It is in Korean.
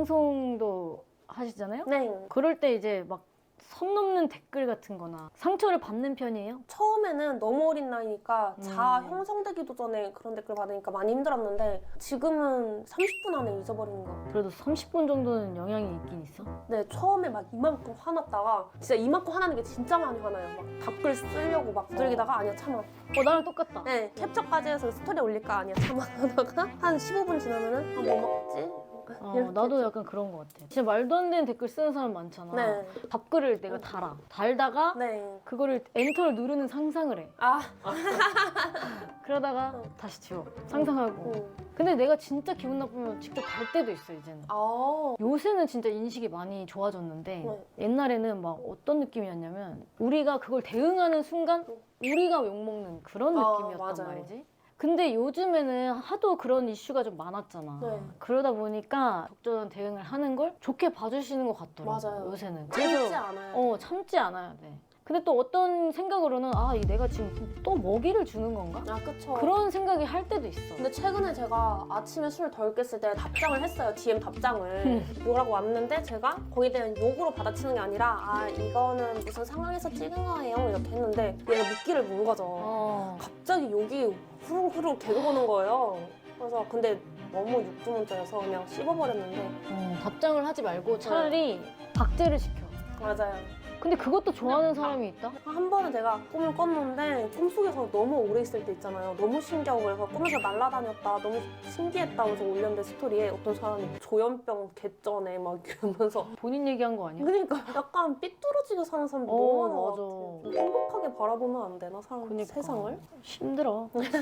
방송도 하시잖아요? 네. 그럴 때 이제 막 선 넘는 댓글 같은 거나 상처를 받는 편이에요? 처음에는 너무 어린 나이니까 자아 음. 형성되기도 전에 그런 댓글 받으니까 많이 힘들었는데 지금은 30분 안에 잊어버리는 거. 그래도 30분 정도는 영향이 있긴 있어? 네, 처음에 막 이만큼 화났다가 진짜 이만큼 화나는 게 진짜 많이 화나요. 막 답글 쓰려고 막 두들기다가 아니야 참아. 어 나랑 똑같다 네, 캡처까지 해서 스토리 올릴까 아니야 참아 하다가 한 15분 지나면은 아, 뭐 먹지? 어, 이렇게 나도 약간 그런 것 같아. 진짜 말도 안 되는 댓글 쓰는 사람 많잖아. 네. 답글을 내가 달아. 달다가 네. 그거를 엔터를 누르는 상상을 해. 아, 그러다가 어. 다시 지워. 상상하고. 음. 근데 내가 진짜 기분 나쁘면 직접 달 때도 있어 이제는. 아, 요새는 진짜 인식이 많이 좋아졌는데 네. 옛날에는 막 어떤 느낌이었냐면 우리가 그걸 대응하는 순간 우리가 욕먹는 그런 아, 느낌이었단 맞아요. 말이지 근데 요즘에는 하도 그런 이슈가 좀 많았잖아 네. 그러다 보니까 적절한 대응을 하는 걸 좋게 봐주시는 것 같더라고 맞아요. 요새는 참지 않아요. 어 참지 않아야 돼 근데 또 어떤 생각으로는 아 이 내가 지금 또 먹이를 주는 건가? 아, 그쵸. 그런 생각이 할 때도 있어 근데 최근에 제가 아침에 술덜 깼을 때 답장을 했어요. DM 답장을. 음. 뭐라고 왔는데 제가 거기에 대한 욕으로 받아치는 게 아니라 아 이거는 무슨 상황에서 찍은 거예요 이렇게 했는데 얘가 묻기를 문 거죠. 어. 갑자기 욕이 후루후루 개그 보는 거예요. 그래서 근데 너무 육두문자여서 그냥 씹어버렸는데 어, 답장을 하지 말고 차라리 박제를 시켜 맞아요. 근데 그것도 좋아하는 사람이 있다? 한 번은 제가 꿈을 꿨는데 꿈속에서 너무 오래 있을 때 있잖아요. 너무 신기하고 그래서 꿈에서 날아다녔다. 너무 신기했다. 그래서 올렸는데 스토리에 어떤 사람이 조현병 개쩌네 막 이러면서 본인 얘기한 거 아니야? 그러니까 약간 삐뚤어지게 사는 사람도 어, 너무 많은 맞아. 것 같아. 행복하게 바라보면 안 되나 사람 그니까. 세상을? 힘들어. 그치?